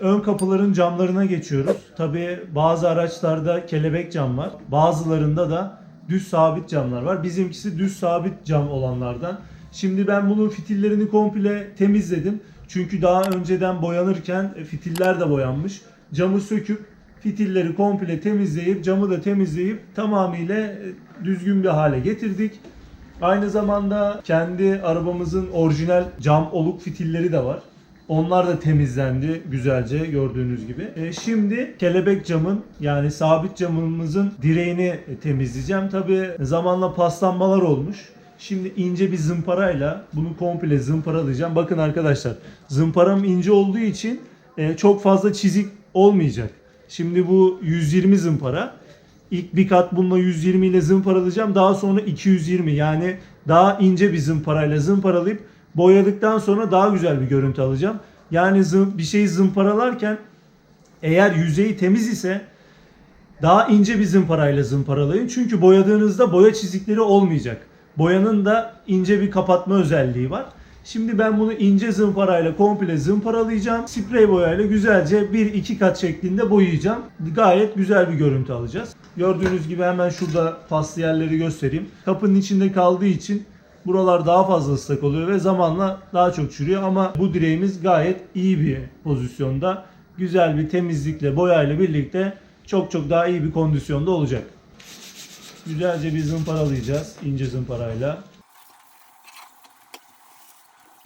Ön kapıların camlarına geçiyoruz. Tabii bazı araçlarda kelebek cam var. Bazılarında da düz sabit camlar var. Bizimkisi düz sabit cam olanlardan. Şimdi ben bunun fitillerini komple temizledim. Çünkü daha önceden boyanırken fitiller de boyanmış. Camı söküp fitilleri komple temizleyip camı da temizleyip tamamıyla düzgün bir hale getirdik. Aynı zamanda kendi arabamızın orijinal cam oluk fitilleri de var. Onlar da temizlendi güzelce gördüğünüz gibi. E, şimdi kelebek camın yani sabit camımızın direğini temizleyeceğim. Tabi zamanla paslanmalar olmuş. Şimdi ince bir zımparayla bunu komple zımparalayacağım. Bakın arkadaşlar zımparam ince olduğu için e, çok fazla çizik olmayacak. Şimdi bu 120 zımpara. İlk bir kat bununla 120 ile zımparalayacağım. Daha sonra 220 yani daha ince bir zımparayla zımparalayıp boyadıktan sonra daha güzel bir görüntü alacağım. Yani bir şeyi zımparalarken eğer yüzeyi temiz ise daha ince bir zımparayla zımparalayın. Çünkü boyadığınızda boya çizikleri olmayacak. Boyanın da ince bir kapatma özelliği var. Şimdi ben bunu ince zımparayla komple zımparalayacağım. Sprey boyayla güzelce 1-2 kat şeklinde boyayacağım. Gayet güzel bir görüntü alacağız. Gördüğünüz gibi hemen şurada paslı yerleri göstereyim. Kapının içinde kaldığı için buralar daha fazla ıslak oluyor ve zamanla daha çok çürüyor ama bu direğimiz gayet iyi bir pozisyonda. Güzel bir temizlikle, boyayla birlikte çok çok daha iyi bir kondisyonda olacak. Güzelce bir zımparalayacağız ince zımparayla.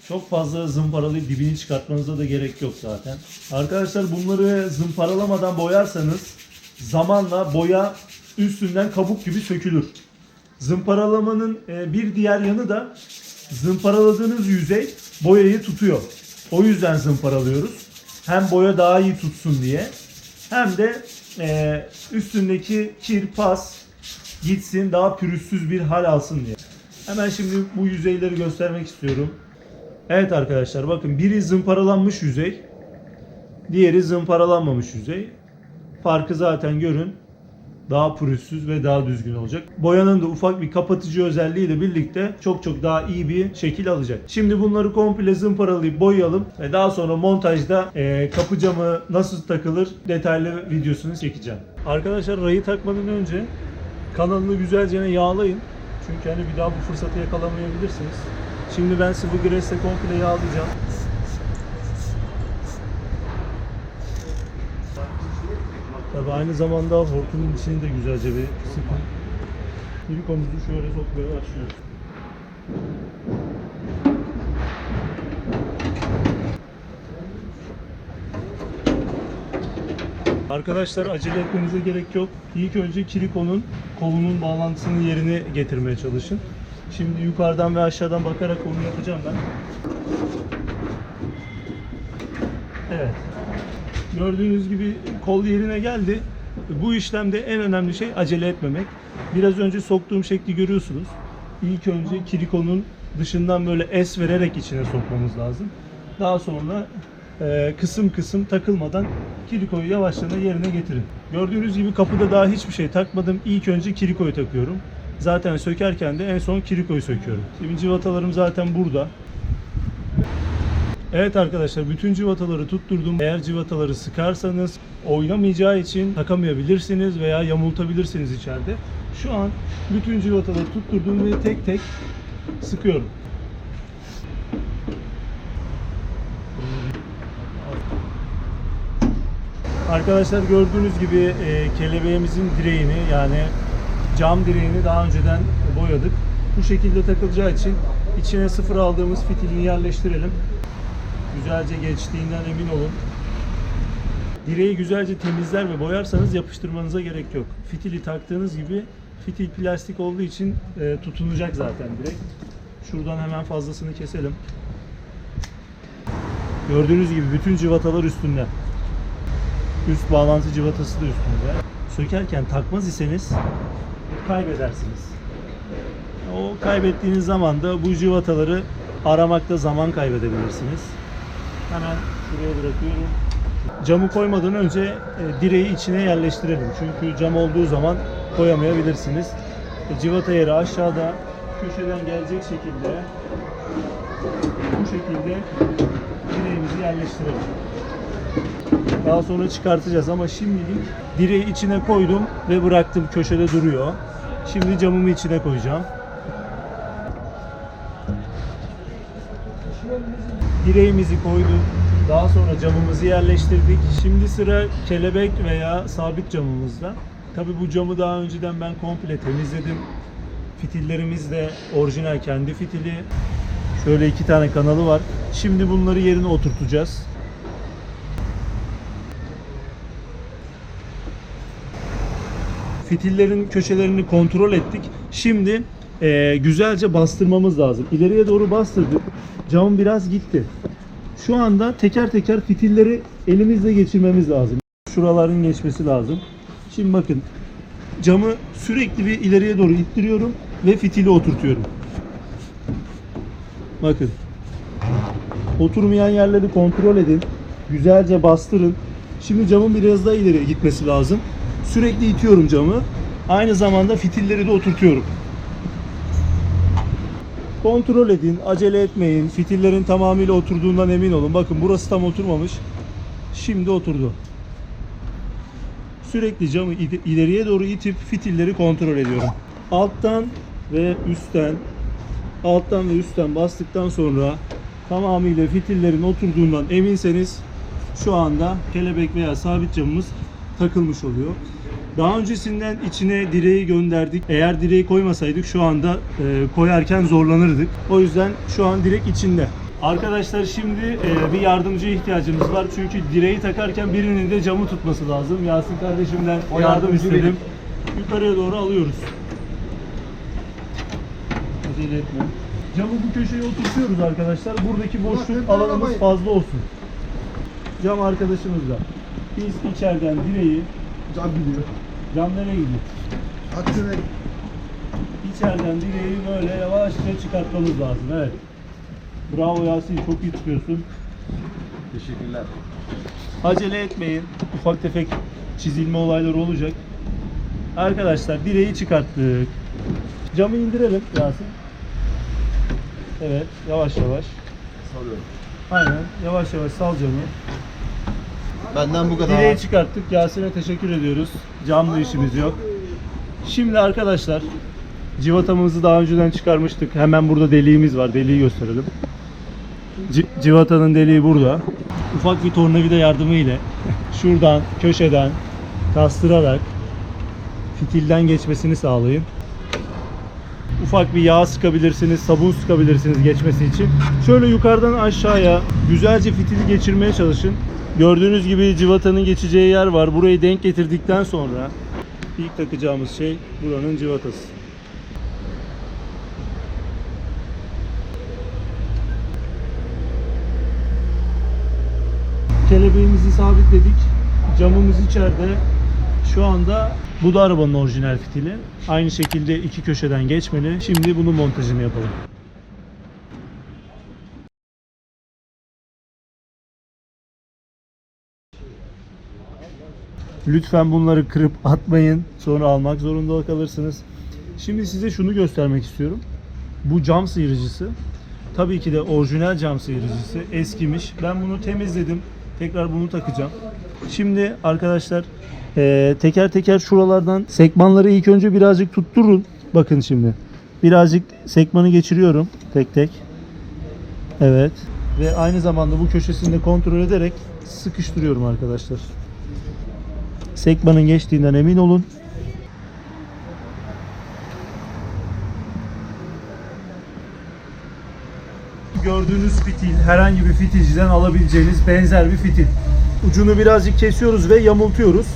Çok fazla zımparalayıp dibini çıkartmanıza da gerek yok zaten. Arkadaşlar bunları zımparalamadan boyarsanız zamanla boya üstünden kabuk gibi sökülür. Zımparalamanın e, bir diğer yanı da zımparaladığınız yüzey boyayı tutuyor. O yüzden zımparalıyoruz. Hem boya daha iyi tutsun diye hem de e, üstündeki kir, pas gitsin daha pürüzsüz bir hal alsın diye. Hemen şimdi bu yüzeyleri göstermek istiyorum. Evet arkadaşlar bakın biri zımparalanmış yüzey. Diğeri zımparalanmamış yüzey. Farkı zaten görün. Daha pürüzsüz ve daha düzgün olacak. Boyanın da ufak bir kapatıcı özelliğiyle birlikte çok çok daha iyi bir şekil alacak. Şimdi bunları komple zımparalayıp boyayalım ve daha sonra montajda e, kapı camı nasıl takılır detaylı videosunu çekeceğim. Arkadaşlar rayı takmadan önce kanalını güzelce yağlayın. Çünkü hani bir daha bu fırsatı yakalamayabilirsiniz. Şimdi ben sıvı gresle komple yağlayacağım. Tabii aynı zamanda hortumun içini de güzelce bir sıkın. Silikomuzu şöyle sokmaya başlıyoruz. Arkadaşlar acele etmenize gerek yok. İlk önce kilikonun kolunun bağlantısının yerini getirmeye çalışın. Şimdi yukarıdan ve aşağıdan bakarak onu yapacağım ben. Evet. Gördüğünüz gibi kol yerine geldi. Bu işlemde en önemli şey acele etmemek. Biraz önce soktuğum şekli görüyorsunuz. İlk önce kilikonun dışından böyle es vererek içine sokmamız lazım. Daha sonra e, kısım kısım takılmadan kilikoyu yavaşça yerine getirin. Gördüğünüz gibi kapıda daha hiçbir şey takmadım. İlk önce kilikoyu takıyorum. Zaten sökerken de en son kilikoyu söküyorum. Şimdi civatalarım zaten burada. Evet arkadaşlar bütün civataları tutturdum. Eğer civataları sıkarsanız oynamayacağı için takamayabilirsiniz veya yamultabilirsiniz içeride. Şu an bütün civataları tutturdum ve tek tek sıkıyorum. Arkadaşlar gördüğünüz gibi e, kelebeğimizin direğini yani cam direğini daha önceden boyadık. Bu şekilde takılacağı için içine sıfır aldığımız fitilini yerleştirelim. Güzelce geçtiğinden emin olun. Direği güzelce temizler ve boyarsanız yapıştırmanıza gerek yok. Fitili taktığınız gibi fitil plastik olduğu için e, tutunacak zaten direkt. Şuradan hemen fazlasını keselim. Gördüğünüz gibi bütün civatalar üstünde. Üst bağlantı civatası da üstünde. Sökerken takmaz iseniz kaybedersiniz. O kaybettiğiniz zaman da bu civataları aramakta zaman kaybedebilirsiniz. Hemen şuraya bırakıyorum. Camı koymadan önce e, direği içine yerleştirelim. Çünkü cam olduğu zaman koyamayabilirsiniz. E, Civata yeri aşağıda köşeden gelecek şekilde bu şekilde direğimizi yerleştirelim. Daha sonra çıkartacağız ama şimdilik direği içine koydum ve bıraktım köşede duruyor. Şimdi camımı içine koyacağım. Direğimizi koyduk. Daha sonra camımızı yerleştirdik. Şimdi sıra kelebek veya sabit camımızda. Tabi bu camı daha önceden ben komple temizledim. Fitillerimiz de orijinal kendi fitili. Şöyle iki tane kanalı var. Şimdi bunları yerine oturtacağız. Fitillerin köşelerini kontrol ettik. Şimdi eee, güzelce bastırmamız lazım. İleriye doğru bastırdık. Camın biraz gitti. Şu anda teker teker fitilleri elimizle geçirmemiz lazım. Şuraların geçmesi lazım. Şimdi bakın camı sürekli bir ileriye doğru ittiriyorum ve fitili oturtuyorum. Bakın. Oturmayan yerleri kontrol edin. Güzelce bastırın. Şimdi camın biraz daha ileriye gitmesi lazım. Sürekli itiyorum camı. Aynı zamanda fitilleri de oturtuyorum. Kontrol edin, acele etmeyin. Fitillerin tamamıyla oturduğundan emin olun. Bakın burası tam oturmamış. Şimdi oturdu. Sürekli camı ileriye doğru itip fitilleri kontrol ediyorum. Alttan ve üstten alttan ve üstten bastıktan sonra tamamıyla fitillerin oturduğundan eminseniz şu anda kelebek veya sabit camımız takılmış oluyor. Daha öncesinden içine direği gönderdik. Eğer direği koymasaydık şu anda e, koyarken zorlanırdık. O yüzden şu an direk içinde. Arkadaşlar şimdi e, bir yardımcıya ihtiyacımız var. Çünkü direği takarken birinin de camı tutması lazım. Yasin kardeşimden O yardım istedim. benim. Yukarıya doğru alıyoruz. Acele etme. Camı bu köşeye oturtuyoruz arkadaşlar. Buradaki boşluk alanımız fazla olsun. Cam arkadaşımızla. Biz içeriden direği, Can gidiyor. Cam nereye gidiyor? Aksine İçeriden direği böyle yavaşça çıkartmamız lazım. Evet. Bravo Yasin çok iyi tutuyorsun. Teşekkürler. Acele etmeyin. Ufak tefek çizilme olayları olacak. Arkadaşlar direği çıkarttık. Camı indirelim Yasin. Evet yavaş yavaş. Salıyorum. Aynen yavaş yavaş sal camı. Benden bu kadar. Direği çıkarttık. Yasin'e teşekkür ediyoruz. Camlı işimiz yok. Şimdi arkadaşlar civatamızı daha önceden çıkarmıştık. Hemen burada deliğimiz var. Deliği gösterelim. C- civatanın deliği burada. Ufak bir tornavida yardımı ile şuradan köşeden kastırarak fitilden geçmesini sağlayın. Ufak bir yağ sıkabilirsiniz, sabun sıkabilirsiniz geçmesi için. Şöyle yukarıdan aşağıya güzelce fitili geçirmeye çalışın. Gördüğünüz gibi civatanın geçeceği yer var. Burayı denk getirdikten sonra ilk takacağımız şey buranın civatası. Kelebeğimizi sabitledik. Camımız içeride. Şu anda bu da arabanın orijinal fitili. Aynı şekilde iki köşeden geçmeli. Şimdi bunun montajını yapalım. Lütfen bunları kırıp atmayın. Sonra almak zorunda kalırsınız. Şimdi size şunu göstermek istiyorum. Bu cam sıyırıcısı. Tabii ki de orijinal cam sıyırıcısı. Eskimiş. Ben bunu temizledim. Tekrar bunu takacağım. Şimdi arkadaşlar eee, teker teker şuralardan sekmanları ilk önce birazcık tutturun. Bakın şimdi. Birazcık sekmanı geçiriyorum tek tek. Evet. Ve aynı zamanda bu köşesini de kontrol ederek sıkıştırıyorum arkadaşlar. Sekmanın geçtiğinden emin olun. Gördüğünüz fitil herhangi bir fitilciden alabileceğiniz benzer bir fitil. Ucunu birazcık kesiyoruz ve yamultuyoruz.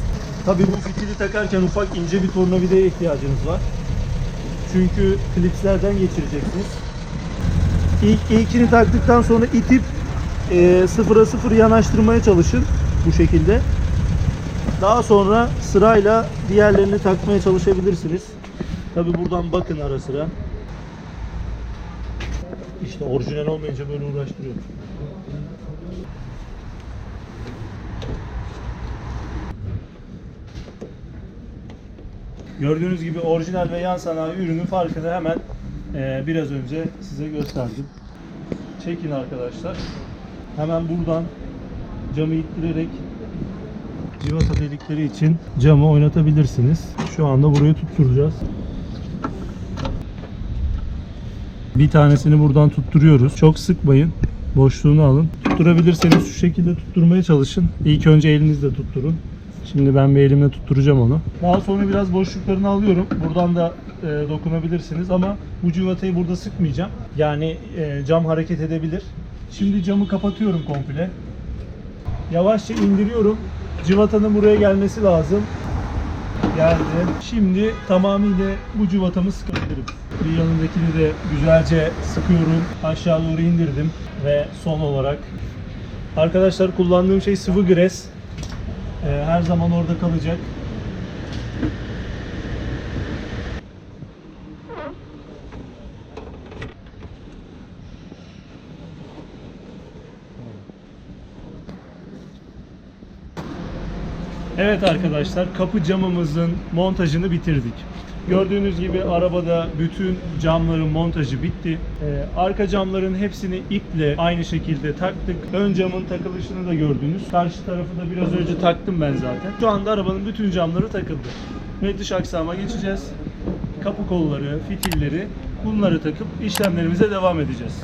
Tabii bu fitili takarken ufak ince bir tornavidaya ihtiyacınız var. Çünkü klipslerden geçireceksiniz. İlk, ilkini taktıktan sonra itip e, sıfıra sıfır yanaştırmaya çalışın bu şekilde. Daha sonra sırayla diğerlerini takmaya çalışabilirsiniz. Tabi buradan bakın ara sıra. İşte orijinal olmayınca böyle uğraştırıyor. Gördüğünüz gibi orijinal ve yan sanayi ürünün farkını hemen eee, biraz önce size gösterdim. Çekin arkadaşlar. Hemen buradan camı ittirerek civata delikleri için camı oynatabilirsiniz. Şu anda burayı tutturacağız. Bir tanesini buradan tutturuyoruz. Çok sıkmayın. Boşluğunu alın. Tutturabilirseniz şu şekilde tutturmaya çalışın. İlk önce elinizle tutturun. Şimdi ben bir elimle tutturacağım onu. Daha sonra biraz boşluklarını alıyorum. Buradan da e, dokunabilirsiniz ama bu civatayı burada sıkmayacağım. Yani e, cam hareket edebilir. Şimdi camı kapatıyorum komple. Yavaşça indiriyorum. Civatanın buraya gelmesi lazım. Geldi. Şimdi tamamıyla bu civatamı sıkabilirim. Bir yanındakini de güzelce sıkıyorum. Aşağı doğru indirdim. Ve son olarak arkadaşlar kullandığım şey sıvı gres. Ee, her zaman orada kalacak. Evet arkadaşlar kapı camımızın montajını bitirdik. Gördüğünüz gibi arabada bütün camların montajı bitti. Ee, arka camların hepsini iple aynı şekilde taktık. Ön camın takılışını da gördünüz. Karşı tarafı da biraz önce taktım ben zaten. Şu anda arabanın bütün camları takıldı. Ve dış aksama geçeceğiz. Kapı kolları, fitilleri bunları takıp işlemlerimize devam edeceğiz.